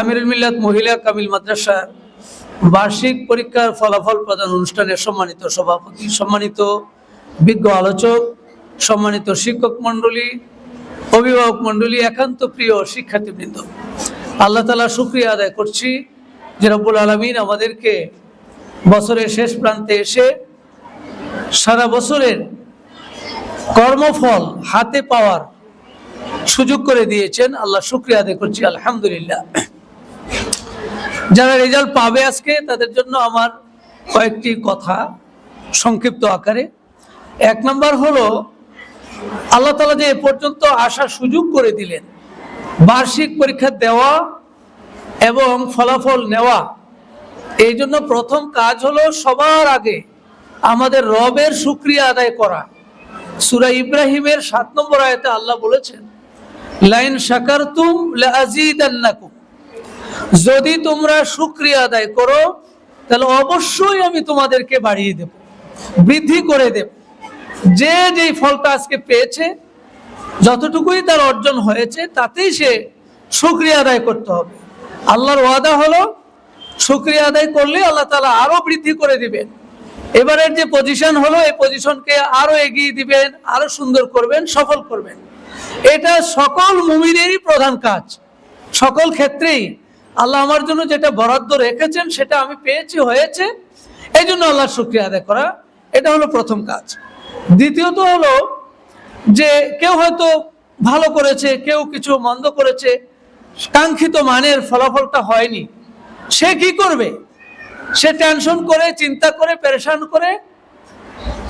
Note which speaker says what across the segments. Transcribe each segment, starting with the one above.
Speaker 1: আমিরুল মিল্লাত মহিলা কামিল মাদ্রাসার বার্ষিক পরীক্ষার ফলাফল প্রদান অনুষ্ঠানে সম্মানিত সভাপতি, সম্মানিত বিজ্ঞ আলোচক, সম্মানিত শিক্ষক মণ্ডলী, অভিভাবক মণ্ডলী, একান্ত প্রিয় শিক্ষার্থীবৃন্দ। আল্লাহ তালা শুক্রিয়া আদায় করছি যে রব্বুল আলমিন আমাদেরকে বছরের শেষ প্রান্তে এসে সারা বছরের কর্মফল হাতে পাওয়ার সুযোগ করে দিয়েছেন। আল্লাহ শুক্রিয়া আদায় করছি, আলহামদুলিল্লাহ। যারা রেজাল্ট পাবে আজকে, তাদের জন্য আমার কয়েকটি কথা সংক্ষিপ্ত আকারে। এক নম্বর হলো, আল্লাহ তালা যে এ পর্যন্ত আসার সুযোগ করে দিলেন, বার্ষিক পরীক্ষা দেওয়া এবং ফলাফল নেওয়া, এই জন্য প্রথম কাজ হলো সবার আগে আমাদের রবের শুক্রিয়া আদায় করা। সুরা ইব্রাহিমের সাত নম্বর আয়তে আল্লাহ বলেছেন, লাইন শাকারতুম লাজিদান্নাকুম। যদি তোমরা শুক্রিয়া আদায় করো, তাহলে অবশ্যই আমি তোমাদেরকে বাড়িয়ে দেব, বৃদ্ধি করে দেব। যে যেই ফলটা আজকে পেয়েছে, যতটুকুই তার অর্জন হয়েছে, তাতেই সে শুক্রিয়া আদায় করতে হবে। আল্লাহর ওয়াদা হলো, শুক্রিয়া আদায় করলে আল্লাহ তালা আরও বৃদ্ধি করে দিবেন। এবারের যে পজিশন হলো, এই পজিশনকে আরও এগিয়ে দিবেন, আরও সুন্দর করবেন, সফল করবেন। এটা সকল মুমিনেরই প্রধান কাজ। সকল ক্ষেত্রেই আল্লাহ আমার জন্য যেটা বরাদ্দ রেখেছেন, সেটা আমি পেয়েছি, হয়েছে। এই জন্য আল্লাহর শুক্রিয়া আদায় করা। এটা হলো প্রথম কাজ। দ্বিতীয়ত হলো যে কেউ হয়তো ভালো করেছে, কেউ কিছু মন্দ করেছে, কাঙ্ক্ষিত মানের ফলাফলটা হয়নি। সে কি করবে? সে টেনশন করে, চিন্তা করে পেরেশান করে,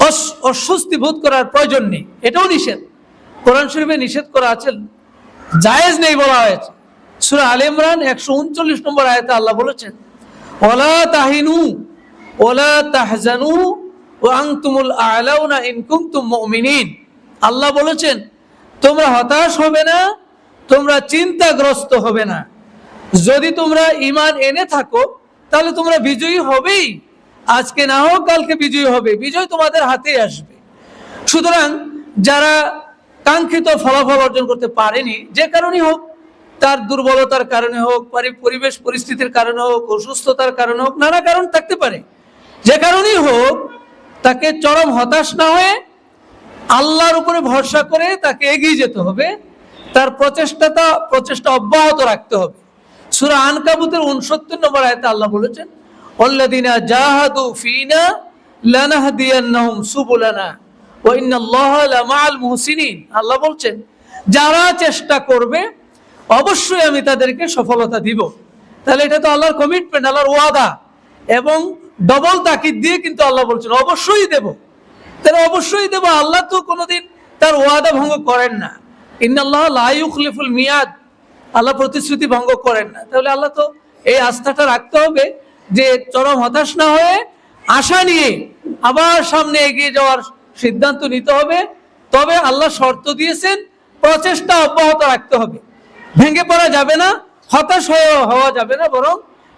Speaker 1: অস- অস্বস্তি বোধ করার প্রয়োজন নেই। এটাও নিষেধ। কোরআন শরীফে নিষেধ করা আছে। জায়েজ নেই বলা হয়েছে। সুরা আল ইমরান একশো উনচল্লিশ নম্বর আয়তে আল্লাহ বলেছেন ওলা তাহিনু ওলা তাহজানু ও আংতুমুল আলাউনা ইন কুনতুম মুমিনিন। আল্লাহ বলেছেন, তোমরা হতাশ হবে না, তোমরা চিন্তাগ্রস্ত হবে না। যদি তোমরা ইমান এনে থাকো, তাহলে তোমরা বিজয়ী হবেই। আজকে না হোক, কালকে বিজয়ী হবে, বিজয় তোমাদের হাতেই আসবে। সুতরাং যারা কাঙ্ক্ষিত ফলাফল অর্জন করতে পারেনি, যে কারণে হোক তার দুর্বলতার কারণে হোক, পারি- পরিবেশ পরিস্থিতির কারণে হোক, অসুস্থতার কারণে হোক, নানা কারণ থাকতে পারে। যে কারণেই হোক, তাকে চরম হতাশ না হয়ে আল্লাহর উপরে ভরসা করে তাকে এগিয়ে যেতে হবে। তার প্রচেষ্টাটা, প্রচেষ্টা অব্যাহত রাখতে হবে। সুরা আনকাবুতের উনসত্তর নম্বর আয়তে আল্লাহ বলেছেন অল্লাদিনা জাহাদু ফিনা লানাহদিয়ান্নাহুম সুবুলানা ওয়া ইন্নাল্লাহা লামাআল মুহসিনিন। আল্লাহ বলছেন, যারা চেষ্টা করবে অবশ্যই আমি তাদেরকে সফলতা দিব। তাহলে এটা তো আল্লাহর কমিটমেন্ট আল্লাহর ওয়াদা। এবং ডবল তাকিদ দিয়ে কিন্তু আল্লাহ বলছেন, অবশ্যই দেব। তাহলে অবশ্যই দেব, আল্লাহ তো কোনোদিন তার ওয়াদা ভঙ্গ করেন না। ইন্নাল্লাহ লা ইউখলিফুল মিয়াদ। আল্লাহ প্রতিশ্রুতি ভঙ্গ করেন না। তাহলে আল্লাহ তো এই আস্থাটা রাখতে হবে যে চরম হতাশ না হয়ে আশা নিয়ে আবার সামনে এগিয়ে যাওয়ার সিদ্ধান্ত নিতে হবে। তবে আল্লাহ শর্ত দিয়েছেন, প্রচেষ্টা অব্যাহত রাখতে হবে। ভেঙে পড়া যাবে না, হতাশ হওয়া যাবে না, বরং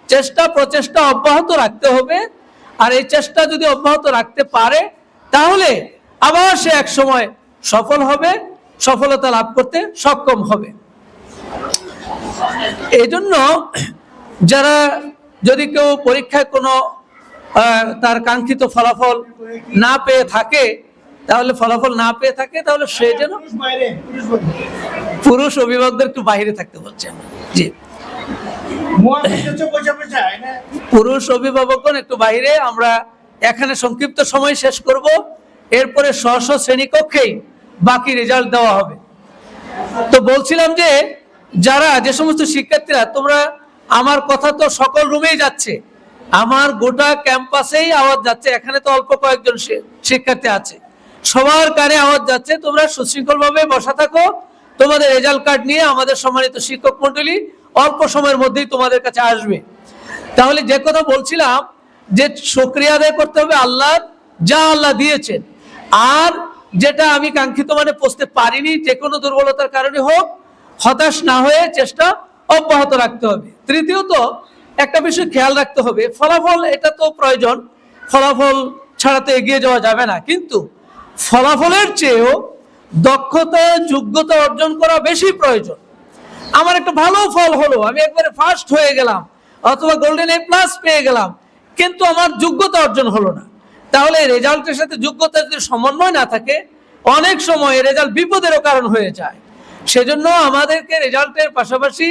Speaker 1: চেষ্টা, প্রচেষ্টা অব্যাহত রাখতে হবে। আর এই চেষ্টা যদি অব্যাহত রাখতে পারে, তাহলে আবার সে এক সময় সফল হবে, সফলতা লাভ করতে সক্ষম হবে। এই জন্য যারা যদি কেউ পরীক্ষায় কোনো তার কাঙ্ক্ষিত ফলাফল না পেয়ে থাকে, তাহলে ফলাফল না পেয়ে থাকে, তাহলে সে যেন
Speaker 2: পুরুষ
Speaker 1: অভিভাবকদের একটু বাইরে থাকতে বলছে আমরা। জি। পুরুষ অভিভাবকগণ একটু বাইরে, আমরা এখানে সংক্ষিপ্ত সময় শেষ করব। এরপরে স্ব শ্রেণীকক্ষেই বাকি রেজাল্ট দেওয়া হবে। তো বলছিলাম যে, যারা যে সমস্ত শিক্ষার্থীরা, তোমরা আমার কথা তো সকল রুমেই যাচ্ছে, আমার গোটা ক্যাম্পাসেই আওয়াজ যাচ্ছে, এখানে তো অল্প কয়েকজন শিক্ষার্থী আছে। সবার কানে আওয়াজ যাচ্ছে, তোমরা সুশৃঙ্খল ভাবে বসা থাকো তোমাদের রেজাল্ট কার্ড নিয়ে আমাদের সম্মানিত শিক্ষক মন্ডলী অল্প সময়ের মধ্যেই তোমাদের কাছে আসবে। তাহলে যে কথা বলছিলাম যে শুক্রিয়া আদায় করতে হবে আল্লাহ যা আল্লাহ দিয়েছেন। আর যেটা আমি কাঙ্ক্ষিত মানে পৌঁছতে পারিনি, যে কোনো দুর্বলতার কারণে হোক, হতাশ না হয়ে চেষ্টা অব্যাহত রাখতে হবে। তৃতীয়ত, একটা বিষয় খেয়াল রাখতে হবে, ফলাফল এটা তো প্রয়োজন, ফলাফল ছাড়া তো এগিয়ে যাওয়া যাবে না। কিন্তু ফলাফলের চেয়েও দক্ষতা, যোগ্যতা অর্জন করা বেশি প্রয়োজন। আমার একটা ভালো ফল হলো, আমি একবারে ফার্স্ট হয়ে গেলাম, অথবা গোল্ডেন এ প্লাস পেয়ে গেলাম, কিন্তু আমার যোগ্যতা অর্জন হলো না। তাহলে রেজাল্টের সাথে যোগ্যতা যদি সমন্বয় না থাকে, অনেক সময় রেজাল্ট বিপদেরও কারণ হয়ে যায়। সেজন্য আমাদেরকে রেজাল্টের পাশাপাশি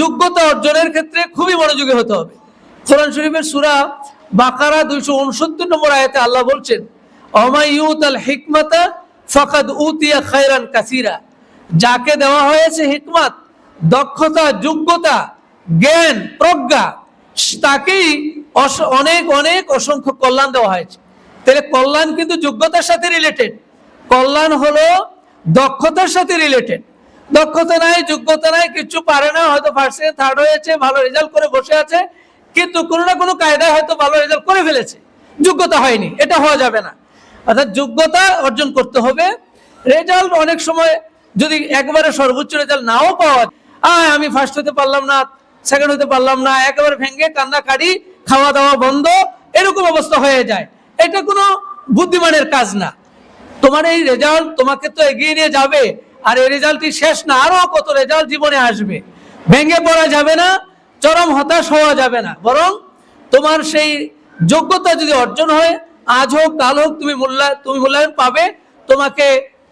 Speaker 1: যোগ্যতা অর্জনের ক্ষেত্রে খুবই মনোযোগী হতে হবে। কোরআন শরীফের সুরা বাকারা দুইশো উনসত্তর নম্বর আয়াতে আল্লাহ বলছেন অমাইউত আল হিকমাতা ফকাদ উতিয়া খায়রান কাসিরা। যাকে দেওয়া হয়েছে হিকমত, দক্ষতা, যোগ্যতা, জ্ঞান, প্রজ্ঞা, তাকেই অনেক অনেক অসংখ্য কল্যাণ দেওয়া হয়েছে। তাহলে কল্যাণ কিন্তু যোগ্যতার সাথে রিলেটেড কল্যাণ হলো দক্ষতার সাথে রিলেটেড দক্ষতা নাই, যোগ্যতা নাই, কিছু পারে না, হয়তো ফার্স্ট থার্ড হয়েছে, ভালো রেজাল্ট করে বসে আছে, কিন্তু কোনো না কোনো কায়দায় হয়তো ভালো রেজাল্ট করে ফেলেছে। যোগ্যতা হয়নি, এটা হওয়া যাবে না। অর্থাৎ যোগ্যতা অর্জন করতে হবে। রেজাল্ট অনেক সময় যদি একবারে সর্বোচ্চ রেজাল্ট নাও পাওয়া আয়, আমি ফার্স্ট হতে পারলাম না সেকেন্ড হতে পারলাম না, একেবারে ভেঙে কান্না কাড়ি খাওয়া দাওয়া বন্ধ, এরকম অবস্থা হয়ে যায়। এটা কোনো বুদ্ধিমানের কাজ না। তোমার এই রেজাল্ট তোমাকে তো এগিয়ে নিয়ে যাবে, আর এই রেজাল্টটি শেষ না, আরও কত রেজাল্ট জীবনে আসবে। ভেঙে পড়া যাবে না, চরম হতাশ হওয়া যাবে না। বরং তোমার সেই যোগ্যতা যদি অর্জন হয় আজ হোক, কাল হোক, তুমি মূল্যা তুমি মূল্যায়ন পাবে, তোমাকে,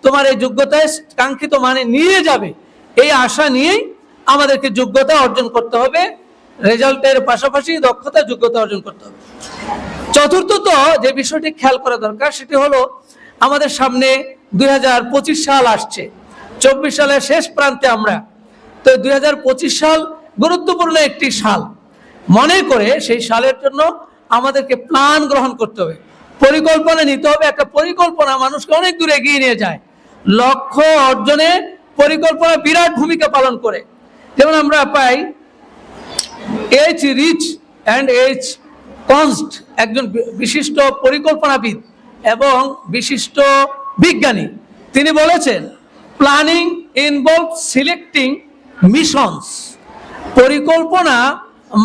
Speaker 1: তোমার এই যোগ্যতায় কাঙ্ক্ষিত মানে নিয়ে যাবে। এই আশা নিয়েই আমাদেরকে যোগ্যতা অর্জন করতে হবে রেজাল্টের পাশাপাশি দক্ষতা, যোগ্যতা অর্জন করতে হবে। চতুর্থত যে বিষয়টি খেয়াল করা দরকার, সেটি হলো আমাদের সামনে দুই হাজার পঁচিশ সাল আসছে। চব্বিশ সালের শেষ প্রান্তে আমরা। তো দুই হাজার পঁচিশ সাল গুরুত্বপূর্ণ একটি সাল। মনে করে সেই সালের জন্য আমাদেরকে প্ল্যান গ্রহণ করতে হবে। পরিকল্পনা নিতে হবে। একটা পরিকল্পনা মানুষকে অনেক দূরে এগিয়ে নিয়ে যায়। লক্ষ্য অর্জনে পরিকল্পনা বিরাট ভূমিকা পালন করে। যেমন আমরা পাই H Rich and H Koontz একজন বিশিষ্ট পরিকল্পনাবিদ এবং বিশিষ্ট বিজ্ঞানী। তিনি বলেছেন প্ল্যানিং ইনভলভ সিলেক্টিং মিশনস পরিকল্পনা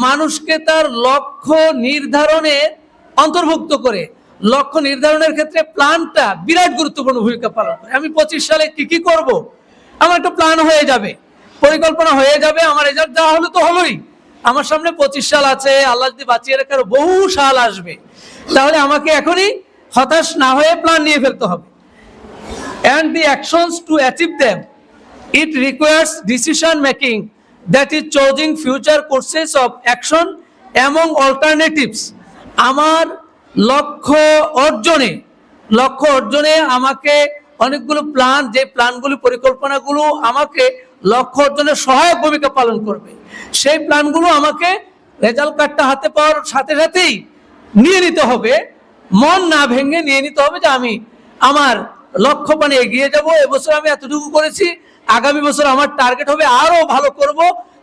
Speaker 1: মানুষকে তার লক্ষ্য নির্ধারণে অন্তর্ভুক্ত করে। লক্ষ্য নির্ধারণের ক্ষেত্রে প্ল্যানটা বিরাট গুরুত্বপূর্ণ ভূমিকা পালন করে। আমি পঁচিশ সালে কি কি করব? আমার একটা প্ল্যান হয়ে যাবে। পরিকল্পনা হয়ে যাবে, আমার রেজাল্ট যা হলো তো হলোই। আমার সামনে পঁচিশ সাল আছে, আল্লাহ যদি বাঁচিয়ে রাখার বহু সাল আসবে। তাহলে আমাকে এখনই হতাশ না হয়ে প্ল্যান নিয়ে ফেলতে হবে। And the actions to achieve them. It requires decision making that is choosing future courses of action among alternatives. আমার লক্ষ্য অর্জনে লক্ষ্য অর্জনে আমাকে অনেকগুলো প্ল্যান যে প্ল্যানগুলো পরিকল্পনাগুলো আমাকে লক্ষ্য অর্জনে সহায়ক ভূমিকা পালন করবে। সেই প্ল্যানগুলো আমাকে রেজাল্ট কার্ডটা হাতে পাওয়ার সাথে সাথেই নিয়ে নিতে হবে। মন না ভেঙে নিয়ে নিতে হবে যে আমি আমার লক্ষ্য মানে এগিয়ে যাব। এবছর আমি এতটুকু করেছি। আগামী বছর আমার টার্গেট হবে আরও ভালো করব।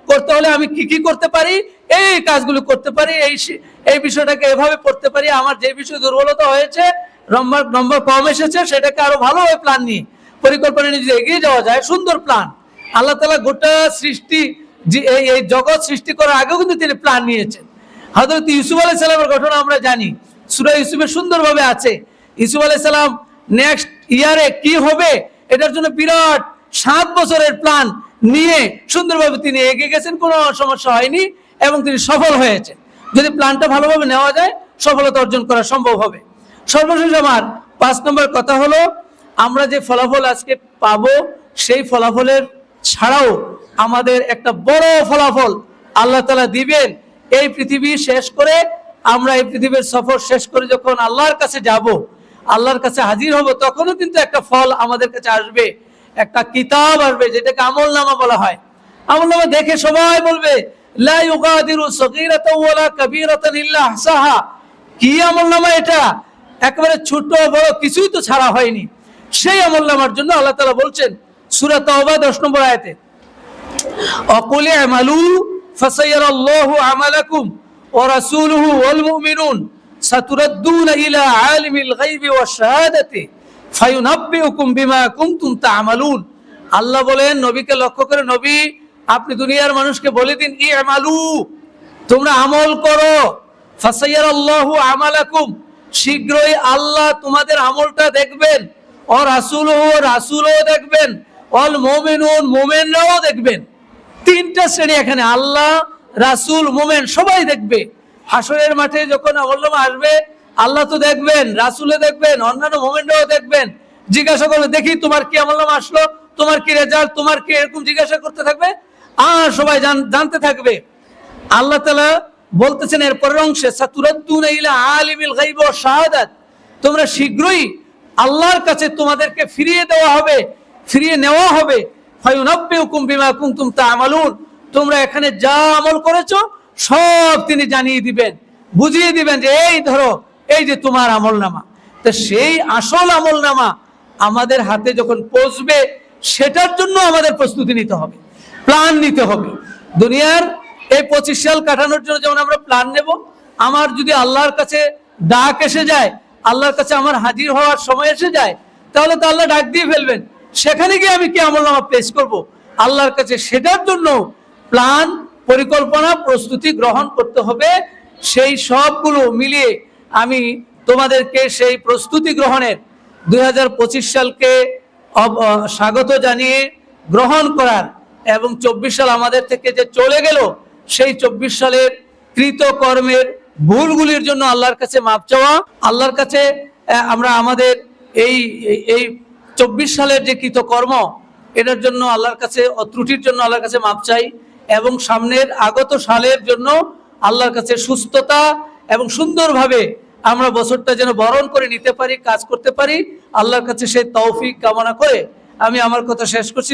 Speaker 1: করতে হলে আমি কি কি করতে পারি? এই কাজগুলো করতে পারি, এই এই বিষয়টাকে এভাবে পড়তে পারি। আমার যে বিষয়ে দুর্বলতা হয়েছে, নম্বর নম্বর কম এসেছে, সেটাকে আরও ভালোভাবে প্ল্যান নিয়ে পরিকল্পনা নিয়ে যদি এগিয়ে যাওয়া যায়, সুন্দর প্ল্যান আল্লাহ তালা গোটা সৃষ্টি এই জগৎ সৃষ্টি করার আগেও কিন্তু তিনি প্ল্যান নিয়েছেন। হযরত ইউসুফ আলাইহিস সালামের ঘটনা আমরা জানি। সূরা ইউসুফে সুন্দরভাবে আছে। ইউসুফ আলাইহিস সালাম নেক্সট ইয়ারে কি হবে, এটার জন্য বিরাট সাত বছরের প্ল্যান নিয়ে সুন্দরভাবে তিনি এগিয়ে গেছেন, কোনো সমস্যা হয়নি। এবং তিনি সফল হয়েছেন যদি প্ল্যানটা ভালোভাবে নেওয়া যায়, সফলতা অর্জন করা সম্ভব হবে। সর্বশেষ আমার পাঁচ নম্বর কথা হলো, আমরা যে ফলাফল আজকে পাবো, সেই ফলাফলের ছাড়াও আমাদের একটা বড় ফলাফল আল্লাহ তালা দিবেন। এই পৃথিবী শেষ করে আমরা এই পৃথিবীর সফর শেষ করে যখন আল্লাহর কাছে যাব, আল্লাহর কাছে হাজির হব, তখনও কিন্তু একটা ফল আমাদের কাছে আসবে। একটা কিতাব আসবে, যেটাকে আমল নামা বলা হয়। আমল নামা দেখে সবাই বলবে লা ইউগাদিরু সগীরাতাও ওয়ালা কাবীরাতান ইল্লা আহসাহা কি আমল নামা এটা? একেবারে ছোট বড় কিছুই তো ছাড়া হয়নি। সেই আমল নামার জন্য আল্লাহ তাআলা বলছেন, সূরা তাওবা 10 নম্বর আয়াতে, অকুল আমালু ফাসাইয়ারাল্লাহু আমালাকুম ওয়া রাসূলুহু ওয়াল মুমিনুন সাতুরাদ্দুনা ইলা আলিমিল গায়বি ওয়াশ শাহাদাতি ফায়ুনাব্বিউকুম বিমা কুনতুম তা'মালুন আল্লাহ বলেন, নবীকে লক্ষ্য করে নবী আপনি দুনিয়ার মানুষকে বলে দিন ই আমালু তোমরা আমল করো। ফাসাইয়ারাল্লাহু আমালাকুম। শীঘ্রই আল্লাহ তোমাদের আমলটা দেখবেন। ও রাসূলুহু রাসূলও দেখবেন। অল মুমিনুন, মুমিনরাও দেখবেন। তিনটা শ্রেণি এখানে, আল্লাহ, রাসূল, মোমেন, সবাই দেখবে। হাসরের মাঠে যখন আমল্লামা আসবে, আল্লাহ তো দেখবেন রাসূলে দেখবেন, অন্যান্য মোমেনরাও দেখবেন। জিজ্ঞাসা করবে দেখি তোমার কি আমল্লামা আসলো? তোমার কি রেজাল্ট তোমার কি এরকম জিজ্ঞাসা করতে থাকবে? আর সবাই জান- জানতে থাকবে। আল্লাহ তালা বলতেছেন এর পরের অংশে ইলা তোমরা শীঘ্রই আল্লাহর কাছে তোমাদেরকে ফিরিয়ে দেওয়া হবে, ফিরিয়ে নেওয়া হবে। তোমরা এখানে যা আমল করেছ, সব তিনি জানিয়ে দিবেন, বুঝিয়ে দিবেন যে, এই ধরো, এই যে তোমার আমলনামা। তো সেই আসল আমলনামা আমাদের হাতে যখন পৌঁছবে, সেটার জন্য আমাদের প্রস্তুতি নিতে হবে। প্ল্যান নিতে হবে। দুনিয়ার এই পঁচিশ সাল কাটানোর জন্য যেমন আমরা প্ল্যান নেব, আমার যদি আল্লাহর কাছে ডাক এসে যায়, আল্লাহর কাছে আমার হাজির হওয়ার সময় এসে যায়, তাহলে তো আল্লাহ ডাক দিয়ে ফেলবেন। সেখানে গিয়ে আমি কি আমল নামা পেশ করব। আল্লাহর কাছে সেটার জন্য প্ল্যান, পরিকল্পনা, প্রস্তুতি গ্রহণ করতে হবে। সেই সবগুলো মিলিয়ে আমি তোমাদেরকে সেই প্রস্তুতি গ্রহণের দুই হাজার পঁচিশ সালকে স্বাগত জানিয়ে গ্রহণ করার এবং চব্বিশ সাল আমাদের থেকে যে চলে গেল, সেই চব্বিশ সালের কৃতকর্মের ভুলগুলির জন্য আল্লাহর কাছে মাপ চাওয়া, আল্লাহর কাছে আমরা আমাদের এই, এই- চব্বিশ সালের যে কৃতকর্ম, এটার জন্য আল্লাহর কাছে ত্রুটির জন্য আল্লাহর কাছে মাপ চাই এবং সামনের আগত সালের জন্য আল্লাহর কাছে সুস্থতা এবং সুন্দরভাবে আমরা বছরটা যেন বরণ করে নিতে পারি, কাজ করতে পারি, আল্লাহর কাছে সেই তৌফিক কামনা করে আমি আমার কথা শেষ করছি।